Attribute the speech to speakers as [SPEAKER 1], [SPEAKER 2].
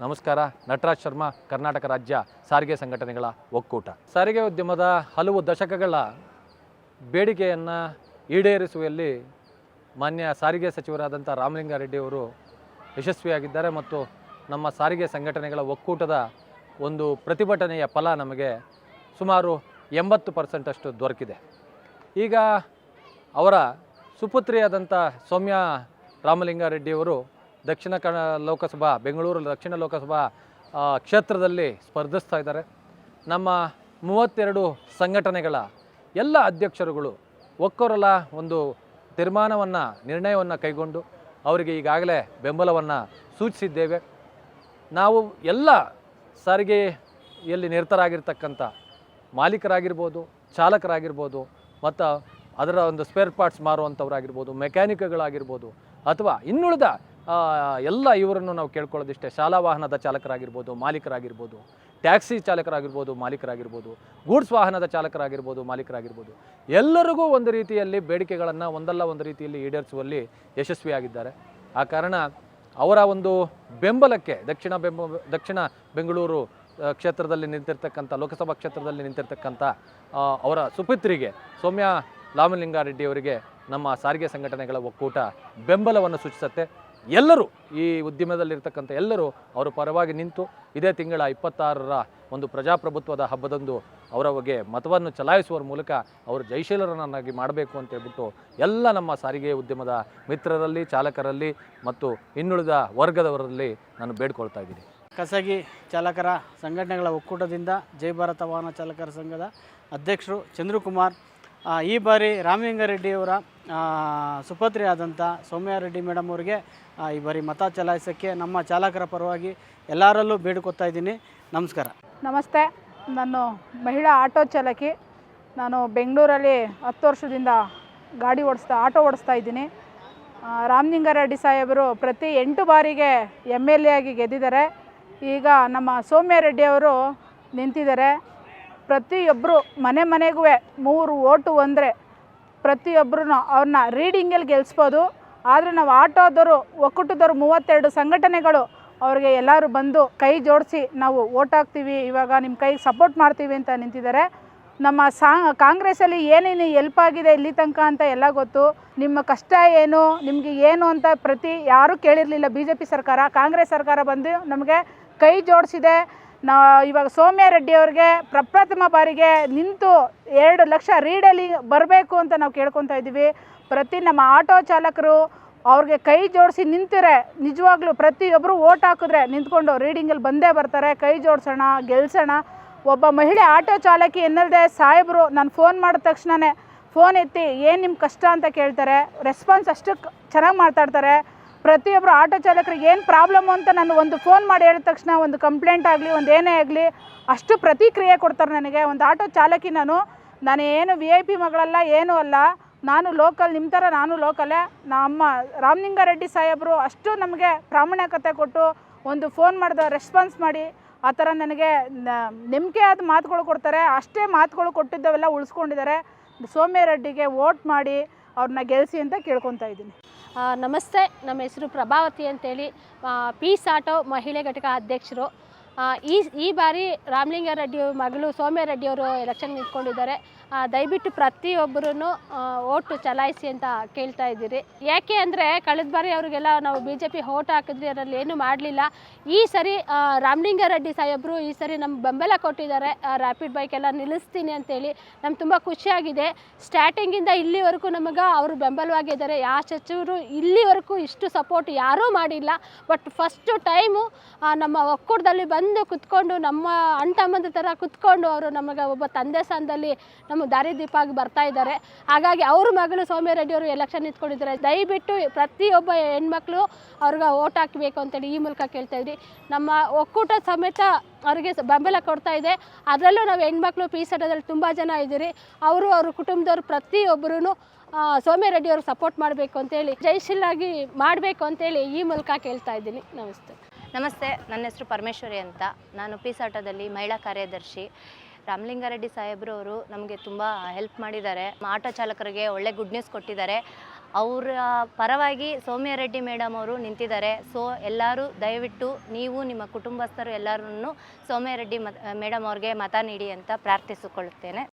[SPEAKER 1] ನಮಸ್ಕಾರ. ನಟರಾಜ್ ಶರ್ಮಾ, ಕರ್ನಾಟಕ ರಾಜ್ಯ ಸಾರಿಗೆ ಸಂಘಟನೆಗಳ ಒಕ್ಕೂಟ. ಸಾರಿಗೆ ಉದ್ಯಮದ ಹಲವು ದಶಕಗಳ ಬೇಡಿಕೆಯನ್ನು ಈಡೇರಿಸುವಲ್ಲಿ ಮಾನ್ಯ ಸಾರಿಗೆ ಸಚಿವರಾದಂಥ ರಾಮಲಿಂಗಾರೆಡ್ಡಿ ಅವರು ಯಶಸ್ವಿಯಾಗಿದ್ದಾರೆ ಮತ್ತು ನಮ್ಮ ಸಾರಿಗೆ ಸಂಘಟನೆಗಳ ಒಕ್ಕೂಟದ ಒಂದು ಪ್ರತಿಭಟನೆಯ ಫಲ ನಮಗೆ ಸುಮಾರು ಎಂಬತ್ತು ಪರ್ಸೆಂಟಷ್ಟು ದೊರಕಿದೆ. ಈಗ ಅವರ ಸುಪುತ್ರಿಯಾದಂಥ ಸೌಮ್ಯ ರಾಮಲಿಂಗಾರೆಡ್ಡಿಯವರು ದಕ್ಷಿಣ ಕನ್ನಡ ಲೋಕಸಭಾ, ಬೆಂಗಳೂರು ದಕ್ಷಿಣ ಲೋಕಸಭಾ ಕ್ಷೇತ್ರದಲ್ಲಿ ಸ್ಪರ್ಧಿಸ್ತಾ ಇದ್ದಾರೆ. ನಮ್ಮ ಮೂವತ್ತೆರಡು ಸಂಘಟನೆಗಳ ಎಲ್ಲ ಅಧ್ಯಕ್ಷರುಗಳು ಒಕ್ಕೊರಲ ಒಂದು ತೀರ್ಮಾನವನ್ನು, ನಿರ್ಣಯವನ್ನು ಕೈಗೊಂಡು ಅವರಿಗೆ ಈಗಾಗಲೇ ಬೆಂಬಲವನ್ನು ಸೂಚಿಸಿದ್ದೇವೆ. ನಾವು ಎಲ್ಲ ಸಾರಿಗೆಯಲ್ಲಿ ನಿರತರಾಗಿರ್ತಕ್ಕಂಥ ಮಾಲೀಕರಾಗಿರ್ಬೋದು, ಚಾಲಕರಾಗಿರ್ಬೋದು, ಮತ್ತು ಅದರ ಒಂದು ಸ್ಪೇರ್ ಪಾರ್ಟ್ಸ್ ಮಾರುವಂಥವ್ರಾಗಿರ್ಬೋದು ಮೆಕ್ಯಾನಿಕ್ಗಳಾಗಿರ್ಬೋದು ಅಥವಾ ಇನ್ನುಳಿದ ಎಲ್ಲ ಇವರನ್ನು ನಾವು ಕೇಳ್ಕೊಳ್ಳೋದಿಷ್ಟೇ. ಶಾಲಾ ವಾಹನದ ಚಾಲಕರಾಗಿರ್ಬೋದು, ಮಾಲೀಕರಾಗಿರ್ಬೋದು, ಟ್ಯಾಕ್ಸಿ ಚಾಲಕರಾಗಿರ್ಬೋದು, ಮಾಲೀಕರಾಗಿರ್ಬೋದು, ಗೂಡ್ಸ್ ವಾಹನದ ಚಾಲಕರಾಗಿರ್ಬೋದು, ಮಾಲೀಕರಾಗಿರ್ಬೋದು. ಎಲ್ಲರಿಗೂ ಒಂದು ರೀತಿಯಲ್ಲಿ ಬೇಡಿಕೆಗಳನ್ನು ಒಂದಲ್ಲ ಒಂದು ರೀತಿಯಲ್ಲಿ ಈಡೇರಿಸುವಲ್ಲಿ ಯಶಸ್ವಿಯಾಗಿದ್ದಾರೆ. ಆ ಕಾರಣ ಅವರ ಒಂದು ಬೆಂಬಲಕ್ಕೆ ದಕ್ಷಿಣ ಬೆಂಬ, ದಕ್ಷಿಣ ಬೆಂಗಳೂರು ಕ್ಷೇತ್ರದಲ್ಲಿ ನಿಂತಿರ್ತಕ್ಕಂಥ, ಲೋಕಸಭಾ ಕ್ಷೇತ್ರದಲ್ಲಿ ನಿಂತಿರ್ತಕ್ಕಂಥ ಅವರ ಸುಪುತ್ರಿಗೆ, ಸೌಮ್ಯ ಲಾಮಲಿಂಗಾರೆಡ್ಡಿ ಅವರಿಗೆ ನಮ್ಮ ಸಾರಿಗೆ ಸಂಘಟನೆಗಳ ಒಕ್ಕೂಟ ಬೆಂಬಲವನ್ನು ಸೂಚಿಸುತ್ತೆ. ಎಲ್ಲರೂ ಈ ಉದ್ಯಮದಲ್ಲಿರ್ತಕ್ಕಂಥ ಎಲ್ಲರೂ ಅವರ ಪರವಾಗಿ ನಿಂತು ಇದೇ ತಿಂಗಳ ಇಪ್ಪತ್ತಾರರ ಒಂದು ಪ್ರಜಾಪ್ರಭುತ್ವದ ಹಬ್ಬದಂದು ಅವರ ಬಗ್ಗೆ ಮತವನ್ನು ಚಲಾಯಿಸುವ ಮೂಲಕ ಅವರು ಜಯಶೀಲರನ್ನಾಗಿ ಮಾಡಬೇಕು ಅಂತ ಹೇಳ್ಬಿಟ್ಟು ಎಲ್ಲ ನಮ್ಮ ಸಾರಿಗೆ ಉದ್ಯಮದ ಮಿತ್ರರಲ್ಲಿ, ಚಾಲಕರಲ್ಲಿ ಮತ್ತು ಇನ್ನುಳಿದ ವರ್ಗದವರಲ್ಲಿ ನಾನು ಬೇಡ್ಕೊಳ್ತಾ ಇದ್ದೀನಿ.
[SPEAKER 2] ಖಾಸಗಿ ಚಾಲಕರ ಸಂಘಟನೆಗಳ ಒಕ್ಕೂಟದಿಂದ ಜೈ ಭಾರತ ವಾಹನ ಚಾಲಕರ ಸಂಘದ ಅಧ್ಯಕ್ಷರು ಚಂದ್ರಕುಮಾರ್ ಈ ಬಾರಿ ರಾಮಲಿಂಗಾರೆಡ್ಡಿಯವರ ಸುಪತ್ರಿ ಆದಂಥ ಸೌಮ್ಯಾರೆಡ್ಡಿ ಮೇಡಮ್ ಅವರಿಗೆ ಈ ಬಾರಿ ಮತ ಚಲಾಯಿಸೋಕ್ಕೆ ನಮ್ಮ ಚಾಲಕರ ಪರವಾಗಿ ಎಲ್ಲರಲ್ಲೂ ಬೇಡಿಕೊತಾ ಇದ್ದೀನಿ. ನಮಸ್ಕಾರ.
[SPEAKER 3] ನಮಸ್ತೆ. ನಾನು ಮಹಿಳಾ ಆಟೋ ಚಾಲಕಿ. ನಾನು ಬೆಂಗಳೂರಲ್ಲಿ ಹತ್ತು ವರ್ಷದಿಂದ ಗಾಡಿ ಓಡಿಸ್ತಾ, ಆಟೋ ಓಡಿಸ್ತಾ ಇದ್ದೀನಿ. ರಾಮಲಿಂಗಾರೆಡ್ಡಿ ಸಾಹೇಬರು ಪ್ರತಿ ಎಂಟು ಬಾರಿಗೆ ಎಂ ಎಲ್ ಎ ಆಗಿ ಗೆದ್ದಿದ್ದಾರೆ. ಈಗ ನಮ್ಮ ಸೌಮ್ಯ ರೆಡ್ಡಿ ಅವರು ನಿಂತಿದ್ದಾರೆ. ಪ್ರತಿಯೊಬ್ಬರು ಮನೆ ಮನೆಗೂ ಮೂರು ಓಟು ಅಂದರೆ ಪ್ರತಿಯೊಬ್ಬರೂ ಅವ್ರನ್ನ ರೀಡಿಂಗಲ್ಲಿ ಗೆಲ್ಲಿಸ್ಬೋದು ಆದರೆ ನಾವು ಆಟೋದವರು, ಒಕ್ಕೂಟದವರು ಮೂವತ್ತೆರಡು ಸಂಘಟನೆಗಳು ಅವ್ರಿಗೆ ಎಲ್ಲರೂ ಬಂದು ಕೈ ಜೋಡಿಸಿ ನಾವು ಓಟ್ ಹಾಕ್ತೀವಿ, ಇವಾಗ ನಿಮ್ಮ ಕೈಗೆ ಸಪೋರ್ಟ್ ಮಾಡ್ತೀವಿ ಅಂತ ನಿಂತಿದ್ದಾರೆ. ನಮ್ಮ ಸಾ, ಕಾಂಗ್ರೆಸ್ಸಲ್ಲಿ ಏನೇನು ಎಲ್ಪ್ ಆಗಿದೆ ಇಲ್ಲಿ ತನಕ ಅಂತ ಎಲ್ಲ ಗೊತ್ತು. ನಿಮ್ಮ ಕಷ್ಟ ಏನು, ನಿಮಗೆ ಏನು ಅಂತ ಪ್ರತಿ ಯಾರೂ ಕೇಳಿರಲಿಲ್ಲ. ಬಿ ಸರ್ಕಾರ, ಕಾಂಗ್ರೆಸ್ ಸರ್ಕಾರ ಬಂದು ನಮಗೆ ಕೈ ಜೋಡಿಸಿದೆ. ನಾ ಇವಾಗ ಸೌಮ್ಯ ರೆಡ್ಡಿ ಅವ್ರಿಗೆ ಪ್ರಪ್ರಥಮ ಬಾರಿಗೆ ನಿಂತು ಎರಡು ಲಕ್ಷ ರೀಡಲ್ಲಿ ಬರಬೇಕು ಅಂತ ನಾವು ಕೇಳ್ಕೊತಾ ಇದ್ದೀವಿ. ಪ್ರತಿ ನಮ್ಮ ಆಟೋ ಚಾಲಕರು ಅವ್ರಿಗೆ ಕೈ ಜೋಡಿಸಿ ನಿಂತಿರೆ, ನಿಜವಾಗ್ಲೂ ಪ್ರತಿಯೊಬ್ಬರು ಓಟ್ ಹಾಕಿದ್ರೆ ನಿಂತ್ಕೊಂಡು ರೀಡಿಂಗಲ್ಲಿ ಬಂದೇ ಬರ್ತಾರೆ. ಕೈ ಜೋಡಿಸೋಣ, ಗೆಲ್ಸೋಣ. ಒಬ್ಬ ಮಹಿಳೆ ಆಟೋ ಚಾಲಕಿ ಎನ್ನಲ್ದೆ ಸಾಹೇಬರು ನಾನು ಫೋನ್ ಮಾಡಿದ ತಕ್ಷಣವೇ ಫೋನ್ ಎತ್ತಿ, ಏನು ನಿಮ್ಮ ಕಷ್ಟ? ಅಂತ ಕೇಳ್ತಾರೆ. ರೆಸ್ಪಾನ್ಸ್ ಅಷ್ಟು ಚೆನ್ನಾಗಿ ಮಾತಾಡ್ತಾರೆ. ಪ್ರತಿಯೊಬ್ಬರು ಆಟೋ ಚಾಲಕರಿಗೆ ಏನು ಪ್ರಾಬ್ಲಮ್ಮು ಅಂತ ನಾನು ಒಂದು ಫೋನ್ ಮಾಡಿ ಹೇಳಿದ ತಕ್ಷಣ, ಒಂದು ಕಂಪ್ಲೇಂಟ್ ಆಗಲಿ, ಒಂದು ಏನೇ ಆಗಲಿ, ಅಷ್ಟು ಪ್ರತಿಕ್ರಿಯೆ ಕೊಡ್ತಾರೆ ನನಗೆ. ಒಂದು ಆಟೋ ಚಾಲಕಿ ನಾನು ನಾನು ಏನು ವಿ ಐ ಪಿ ಮಗಳಲ್ಲ, ಏನೂ ಅಲ್ಲ. ನಾನು ಲೋಕಲ್ ನಿಮ್ಮ ಥರ ನಾನು ಲೋಕಲೇ ನಮ್ಮ ರಾಮಲಿಂಗಾರೆಡ್ಡಿ ಸಾಹೇಬರು ಅಷ್ಟು ನಮಗೆ ಪ್ರಾಮಾಣಿಕತೆ ಕೊಟ್ಟು ಒಂದು ಫೋನ್ ಮಾಡಿದ ರೆಸ್ಪಾನ್ಸ್ ಮಾಡಿ, ಆ ಥರ ನನಗೆ ನಿಮಗೆ ಆದ ಮಾತುಗಳು ಕೊಡ್ತಾರೆ. ಅಷ್ಟೇ ಮಾತುಗಳು ಕೊಟ್ಟಿದ್ದವೆಲ್ಲ ಉಳಿಸ್ಕೊಂಡಿದ್ದಾರೆ. ಸೌಮ್ಯ ರೆಡ್ಡಿಗೆ ವೋಟ್ ಮಾಡಿ ಅವ್ರನ್ನ ಗೆಲ್ಲಿಸಿ ಅಂತ ಕೇಳ್ಕೊತಾ ಇದ್ದೀನಿ.
[SPEAKER 4] ನಮಸ್ತೆ. ನಮ್ಮ ಹೆಸರು ಪ್ರಭಾವತಿ ಅಂತೇಳಿ. ಪೀಸ್ ಆಟೋ ಮಹಿಳೆ ಘಟಕ ಅಧ್ಯಕ್ಷರು. ಈ ಈ ಬಾರಿ ರಾಮಲಿಂಗ ರೆಡ್ಡಿ ಮಗಳು ಸೌಮ್ಯ ರೆಡ್ಡಿಯವರು ಎಲೆಕ್ಷನ್ ನಿಂತ್ಕೊಂಡಿದ್ದಾರೆ. ದಯವಿಟ್ಟು ಪ್ರತಿಯೊಬ್ಬರೂ ಓಟು ಚಲಾಯಿಸಿ ಅಂತ ಕೇಳ್ತಾ ಇದ್ದೀರಿ. ಯಾಕೆ ಅಂದರೆ ಕಳೆದ ಬಾರಿ ಅವರಿಗೆಲ್ಲ ನಾವು ಬಿ ಜೆ ಪಿ ಓಟ್ ಹಾಕಿದ್ರಿ ಅದರಲ್ಲಿ ಏನು ಮಾಡಲಿಲ್ಲ. ಈ ಸರಿ ರಾಮಲಿಂಗ ರೆಡ್ಡಿ ಸಾಹೇಬರು ಈ ಸರಿ ನಮ್ಮ ಬೆಂಬಲ ಕೊಟ್ಟಿದ್ದಾರೆ. ರ್ಯಾಪಿಡ್ ಬೈಕ್ ಎಲ್ಲ ನಿಲ್ಲಿಸ್ತೀನಿ ಅಂತೇಳಿ ನಮ್ಗೆ ತುಂಬ ಖುಷಿಯಾಗಿದೆ. ಸ್ಟಾರ್ಟಿಂಗಿಂದ ಇಲ್ಲಿವರೆಗೂ ನಮಗೆ ಅವರು ಬೆಂಬಲವಾಗಿದ್ದಾರೆ. ಯಾವ ಸಚಿವರು ಇಲ್ಲಿವರೆಗೂ ಇಷ್ಟು ಸಪೋರ್ಟ್ ಯಾರೂ ಮಾಡಿಲ್ಲ. ಬಟ್ ಫಸ್ಟು ಟೈಮು ನಮ್ಮ ಒಕ್ಕೂಟದಲ್ಲಿ ಬಂದು ಕುತ್ಕೊಂಡು ನಮ್ಮ ಅಣ್ಣ ಥರ ಕುತ್ಕೊಂಡು ಅವರು ನಮಗೆ ಒಬ್ಬ ತಂದೆ ಸ್ಥಾನದಲ್ಲಿ ನಮ್ಮ ದಾರಿದೀಪ ಆಗಿ ಬರ್ತಾ ಇದ್ದಾರೆ. ಹಾಗಾಗಿ ಅವ್ರ ಮಗಳು ಸೌಮ್ಯ ರೆಡ್ಡಿ ಅವರು ಎಲೆಕ್ಷನ್ ನಿಂತ್ಕೊಂಡಿದ್ದಾರೆ. ದಯವಿಟ್ಟು ಪ್ರತಿಯೊಬ್ಬ ಹೆಣ್ಮಕ್ಳು ಅವ್ರಿಗೆ ಓಟ್ ಹಾಕಬೇಕು ಅಂತೇಳಿ ಈ ಮೂಲಕ ಕೇಳ್ತಾ ಇದ್ವಿ ನಮ್ಮ ಒಕ್ಕೂಟ ಸಮೇತ ಅವರಿಗೆ ಬೆಂಬಲ ಕೊಡ್ತಾ ಇದೆ. ಅದರಲ್ಲೂ ನಾವು ಹೆಣ್ಮಕ್ಳು ಪೀಸಟದಲ್ಲಿ ತುಂಬ ಜನ ಇದ್ದೀರಿ. ಅವರು ಅವ್ರ ಕುಟುಂಬದವ್ರು ಪ್ರತಿಯೊಬ್ಬರೂ ಸೌಮ್ಯ ರೆಡ್ಡಿ ಅವ್ರಿಗೆ ಸಪೋರ್ಟ್ ಮಾಡಬೇಕು ಅಂತೇಳಿ ಜೈಶೀಲಾಗಿ ಮಾಡಬೇಕು ಅಂತೇಳಿ ಈ ಮೂಲಕ ಕೇಳ್ತಾ ಇದ್ದೀನಿ. ನಮಸ್ತೆ.
[SPEAKER 5] ನಮಸ್ತೆ, ನನ್ನ ಹೆಸರು ಪರಮೇಶ್ವರಿ ಅಂತ. ನಾನು ಪಿಸಾಟದಲ್ಲಿ ಮಹಿಳಾ ಕಾರ್ಯದರ್ಶಿ. ರಾಮಲಿಂಗಾರೆಡ್ಡಿ ಸಾಹೇಬ್ರು ಅವರು ನಮಗೆ ತುಂಬ ಹೆಲ್ಪ್ ಮಾಡಿದ್ದಾರೆ. ಆಟೋ ಚಾಲಕರಿಗೆ ಒಳ್ಳೆ ಗುಡ್ ನ್ಯೂಸ್ ಕೊಟ್ಟಿದ್ದಾರೆ. ಅವರ ಪರವಾಗಿ ಸೌಮ್ಯ ರೆಡ್ಡಿ ಮೇಡಮ್ ಅವರು ನಿಂತಿದ್ದಾರೆ. ಸೊ ಎಲ್ಲರೂ ದಯವಿಟ್ಟು ನೀವು, ನಿಮ್ಮ ಕುಟುಂಬಸ್ಥರು ಎಲ್ಲರನ್ನು ಸೌಮ್ಯ ರೆಡ್ಡಿ ಮೇಡಮ್ ಅವ್ರಿಗೆ ಮತ ನೀಡಿ ಅಂತ ಪ್ರಾರ್ಥಿಸಿಕೊಳ್ಳುತ್ತೇನೆ.